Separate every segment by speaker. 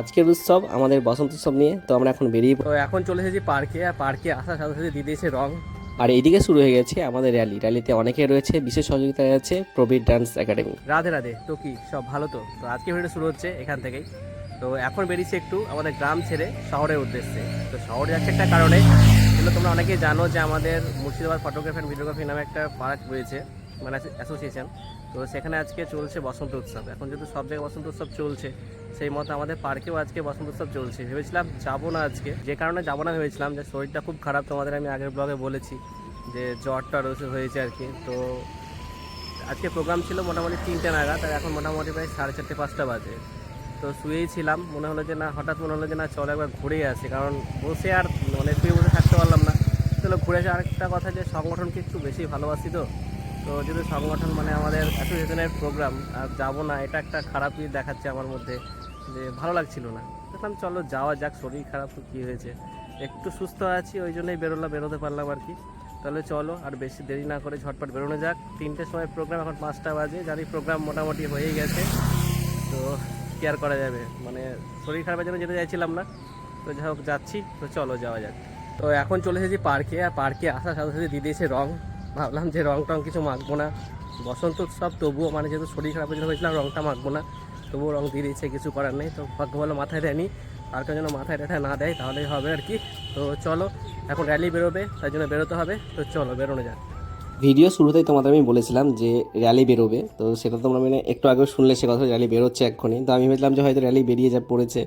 Speaker 1: আজকের উৎসব আমাদের বসন্ত উৎসব নিয়ে তো আমরা এখন বেরিয়ে
Speaker 2: তো এখন চলে এসেছি পার্কে আর পার্কে আসার সাথে সাথে দিয়ে দিয়েছে রং।
Speaker 1: আর এইদিকে শুরু হয়ে গেছে আমাদের র্যালি র্যালিতে অনেকে রয়েছে বিশেষ সহযোগিতায় আছে প্রবীর ডান্স একাডেমি
Speaker 2: রাধে রাধে তো কি সব ভালো তো? তো আজকে ভিডিও শুরু হচ্ছে এখান থেকেই। তো এখন বেরিয়েছি একটু আমাদের গ্রাম ছেড়ে শহরের উদ্দেশ্যে। তো শহরে যাচ্ছে একটা কারণে যেগুলো তোমরা অনেকেই জানো যে আমাদের মুর্শিদাবাদ ফটোগ্রাফি অ্যান্ড ভিডিওগ্রাফি নামে একটা পার্ক রয়েছে মানে অ্যাসোসিয়েশন তো সেখানে আজকে চলছে বসন্ত উৎসব। এখন যেহেতু সব জায়গায় বসন্ত উৎসব চলছে, সেই মতো আমাদের পার্কেও আজকে বসন্ত উৎসব চলছে। ভেবেছিলাম যাব না আজকে। যে কারণে যাব না ভেবেছিলাম, যে শরীরটা খুব খারাপ তোমাদের আমি আগের ব্লগে বলেছি, যে জ্বরটা রয়েছে, হয়েছে আর কি। তো আজকে প্রোগ্রাম ছিল মোটামুটি তিনটে নাগাদ, আর এখন মোটামুটি প্রায় সাড়ে চারটে, পাঁচটা বাজে। তো শুয়েই ছিলাম, মনে হলো যে না, হঠাৎ মনে হলো যে না, চলো একবার ঘুরে আসি। কারণ বসে আর মানে শুয়ে বসে থাকতে পারলাম না। চলো ঘুরে আসে। আরেকটা কথা যে সংগঠনকে একটু বেশি ভালোবাসি তো তো যদি সংগঠন মানে আমাদের অ্যাসোসিয়েশনের প্রোগ্রাম আর যাব না, এটা একটা খারাপই দেখাচ্ছে আমার মধ্যে, যে ভালো লাগছিল না। দেখলাম চলো, যাওয়া যাক, শরীর খারাপ, তো কী হয়েছে? একটু সুস্থ আছি, ওই জন্যই বেরোলাম, বেরোতে পারলাম আর কি। তাহলে চলো, আর বেশি দেরি না করে ঝটপট বেরোনো যাক। তিনটের সময় প্রোগ্রাম এখন পাঁচটা বাজে, জানি প্রোগ্রাম মোটামুটি হয়েই গেছে। তো কি আর করা যাবে? মানে শরীর খারাপের জন্য যেতে চাইছিলাম না। তো যাই হোক, যাচ্ছি, তো চলো, যাওয়া যাক। তো এখন চলে এসেছি পার্কে, আর পার্কে আসার সাথে সাথে দিয়ে দিয়েছে রং। ভাবলাম যে রং টং কিছু মাখবো না। বসন্ত উৎসব, তবুও মানে যেহেতু শরীর খারাপের জন্য হয়েছিলাম রংটা মাখবো না। তবুও রং দিয়ে দিয়েছে, কিছু করার নেই। তো ভাগ্য ভালো মাথায় দেয়নি। আর কেউ যেন মাথায় রেখা না দেয়, তাহলেই হবে আর কি। তো চলো, এখন র্যালি বেরোবে তাই জন্য বেরোতে হবে। তো চলো, বেরোনো যাক।
Speaker 1: ভিডিও শুরুতেই তোমাদের আমি বলেছিলাম যে র্যালি বেরোবে। তো সেটা তোমরা মানে একটু আগেও শুনলে সে কথা র্যালি বেরোচ্ছে এক্ষুনি। তো আমি ভেবেছিলাম যে হয়তো র্যালি বেরিয়ে যা, পড়েছে।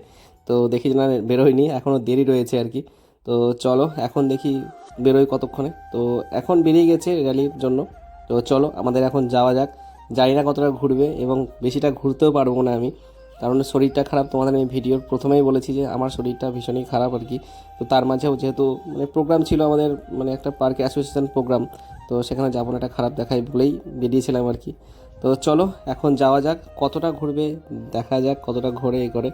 Speaker 1: তো দেখি না বেরোয়নি এখনও দেরি রয়েছে আর কি। তো চলো, এখন দেখি বেরোই কতক্ষণে। তো এখন বেরিয়ে গেছে র্যালির জন্য। তো চলো, আমাদের এখন যাওয়া যাক। জানি না কতটা ঘুরবে এবং বেশিটা ঘুরতেও পারব না আমি। কারণ শরীরটা খারাপ, তোমাদের আমি ভিডিওর প্রথমেই বলেছি যে আমার শরীরটা ভীষণই খারাপ আর কি। তো তার মাঝেও যেহেতু মানে প্রোগ্রাম ছিল আমাদের মানে একটা পার্কে অ্যাসোসিয়েশন প্রোগ্রাম তো সেখানে যাব না একটা খারাপ দেখায় বলেই বেরিয়েছিলাম আর কি। তো চলো, এখন যাওয়া যাক, কতটা ঘুরবে দেখা যাক কতটা ঘোরে এ করে।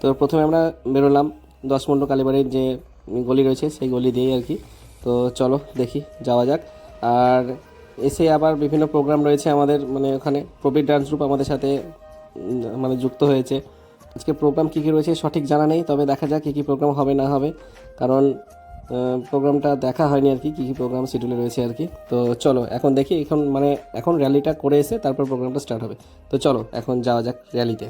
Speaker 1: তো প্রথমে আমরা বেরোলাম দশ মন্ডল কালীবাড়ির যে গলি রয়েছে, সেই গলি দিয়েই আর কি। তো চলো দেখি, যাওয়া যাক। আর এসে আবার বিভিন্ন প্রোগ্রাম রয়েছে আমাদের মানে ওখানে প্রবীর ডান্স গ্রুপ আমাদের সাথে মানে যুক্ত হয়েছে। আজকে প্রোগ্রাম কী কী রয়েছে সঠিক জানা নেই, তবে দেখা যাক কী কী প্রোগ্রাম হবে, না হবে। কারণ প্রোগ্রামটা দেখা হয়নি আর কি, কী কী প্রোগ্রাম শিডিউলে রয়েছে আর কি। তো চলো, এখন দেখি, এখন মানে এখন র্যালিটা করে এসে তারপর প্রোগ্রামটা স্টার্ট হবে। তো চলো, এখন যাওয়া যাক র্যালিতে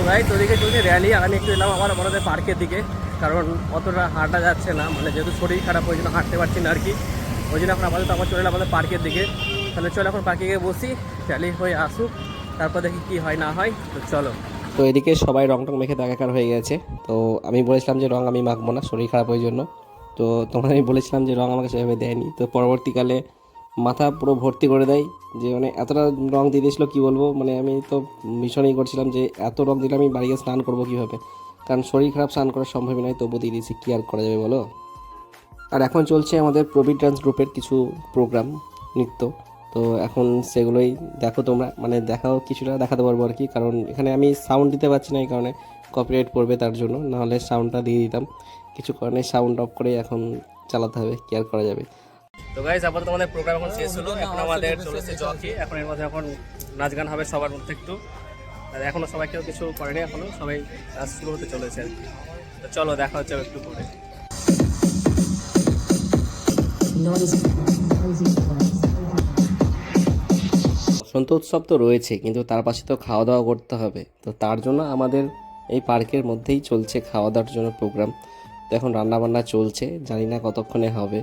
Speaker 2: তো ভাই তোদিকে চলছে র্যালি আমি একটু এলাম আমার আমাদের পার্কের দিকে। কারণ অতটা হাঁটা যাচ্ছে না মানে যেহেতু শরীর খারাপ, ওই জন্য হাঁটতে পারছি না আর কি। ওই জন্য এখন আপাতত আমার চলে এলাম আমাদের পার্কের দিকে। তাহলে চলো এখন পার্কে গিয়ে বসি র্যালি হয়ে আসুক, তারপর দেখি কি হয় না হয়, তো চলো।
Speaker 1: তো এদিকে সবাই রং টং মেখে দেখাকার হয়ে গেছে। তো আমি বলেছিলাম যে রং আমি মাখবো না, শরীর খারাপ ওই জন্য। তো তোমাদের আমি বলেছিলাম যে রং আমাকে সেভাবে দেয়নি। তো পরবর্তীকালে মাথা পুরো ভর্তি করে দেয় যে মানে এতটা রং দিয়ে দিয়েছিলো, কী বলব? মানে আমি তো ভীষণই করছিলাম যে এত রং দিলে আমি বাড়ি গিয়ে স্নান করব কীভাবে? কারণ শরীর খারাপ, স্নান করা সম্ভবই নয় তবু দিয়ে দিয়েছি। কী আর করা যাবে বলো? আর এখন চলছে আমাদের প্রবীর ডান্স গ্রুপের কিছু প্রোগ্রাম নৃত্য। তো এখন সেগুলোই দেখো তোমরা মানে দেখাও কিছুটা, দেখাতে পারব আর কি। কারণ এখানে আমি সাউন্ড দিতে পারছি না এই কারণে কপিরাইট পড়বে তার জন্য, নাহলে সাউন্ডটা দিয়ে দিতাম। কিছু কারণে সাউন্ড অফ করে এখন চালাতে হবে কেয়ার করা যাবে?
Speaker 2: তো গাইজ আপাতত আমাদের প্রোগ্রাম এখন শেষ হলো। এখন আমাদের চলেছে জকি এখন এর মধ্যে এখন নাচ গান হবে সবার মধ্যে একটু। আর এখনও সবাই কেউ কিছু করেনি এখনও সবাই নাচ শুরু হতে চলেছে আর তো চলো দেখা হচ্ছে একটু পরে।
Speaker 1: বসন্ত উৎসব তো রয়েছে কিন্তু তার পাশে তো খাওয়া দাওয়া করতে হবে। তো তার জন্য আমাদের এই পার্কের মধ্যেই চলছে খাওয়া দাওয়ার জন্য প্রোগ্রাম তো এখন রান্নাবান্না চলছে জানি না কতক্ষণে হবে।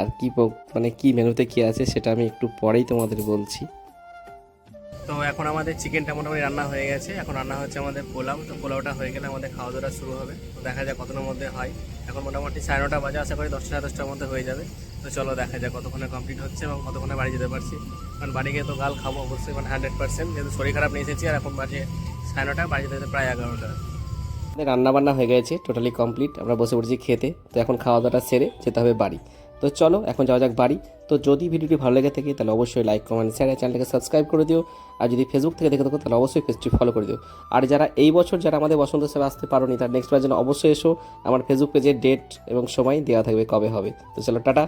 Speaker 1: আর কি মানে কি মেনুতে কি আছে সেটা আমি একটু পরেই তোমাদের বলছি।
Speaker 2: তো এখন আমাদের চিকেনটা মোটামুটি রান্না হয়ে গেছে। এখন রান্না হচ্ছে আমাদের পোলাও। তো পোলাওটা হয়ে গেলে আমাদের খাওয়া দাওয়া শুরু হবে। তো দেখা যাক কতটার মধ্যে হয়। এখন মোটামুটি সাড়ে নটা বাজে। আশা করি দশটা সাড়ে দশটার মধ্যে হয়ে যাবে। তো চলো দেখা যাক কতক্ষণে কমপ্লিট হচ্ছে এবং কতক্ষণে বাড়ি যেতে পারছি। কারণ বাড়ি গিয়ে তো গাল খাব অবশ্যই মানে হান্ড্রেড পার্সেন্ট যেহেতু শরীর খারাপ নিয়ে এসেছি আর এখন বাজে সাড়ে নটা। বাড়ি যেতে যেতে প্রায় এগারোটা।
Speaker 1: রান্না বান্না হয়ে গেছে টোটালি কমপ্লিট আমরা বসে পড়েছি খেতে। তো এখন খাওয়া দাওয়াটা সেরে যেতে হবে বাড়ি। তো চলো, এখন যাওয়া যাক বাড়ি। তো যদি ভিডিওটি ভালো লেগে থাকে, তাহলে অবশ্যই লাইক কমেন্ট শেয়ার চ্যানেলটাকে সাবস্ক্রাইব করে দিও। আর যদি ফেসবুক থেকে দেখে থাকো, তাহলে অবশ্যই পেজটি ফলো করে দিও। আর যারা এই বছর যারা আমাদের বসন্ত সেবা আসতে পারোনি, তার নেক্সট বার যেন অবশ্যই এসো। আমার ফেসবুক পেজে ডেট এবং সময় দেওয়া থাকবে কবে হবে। তো চলো, টাটা।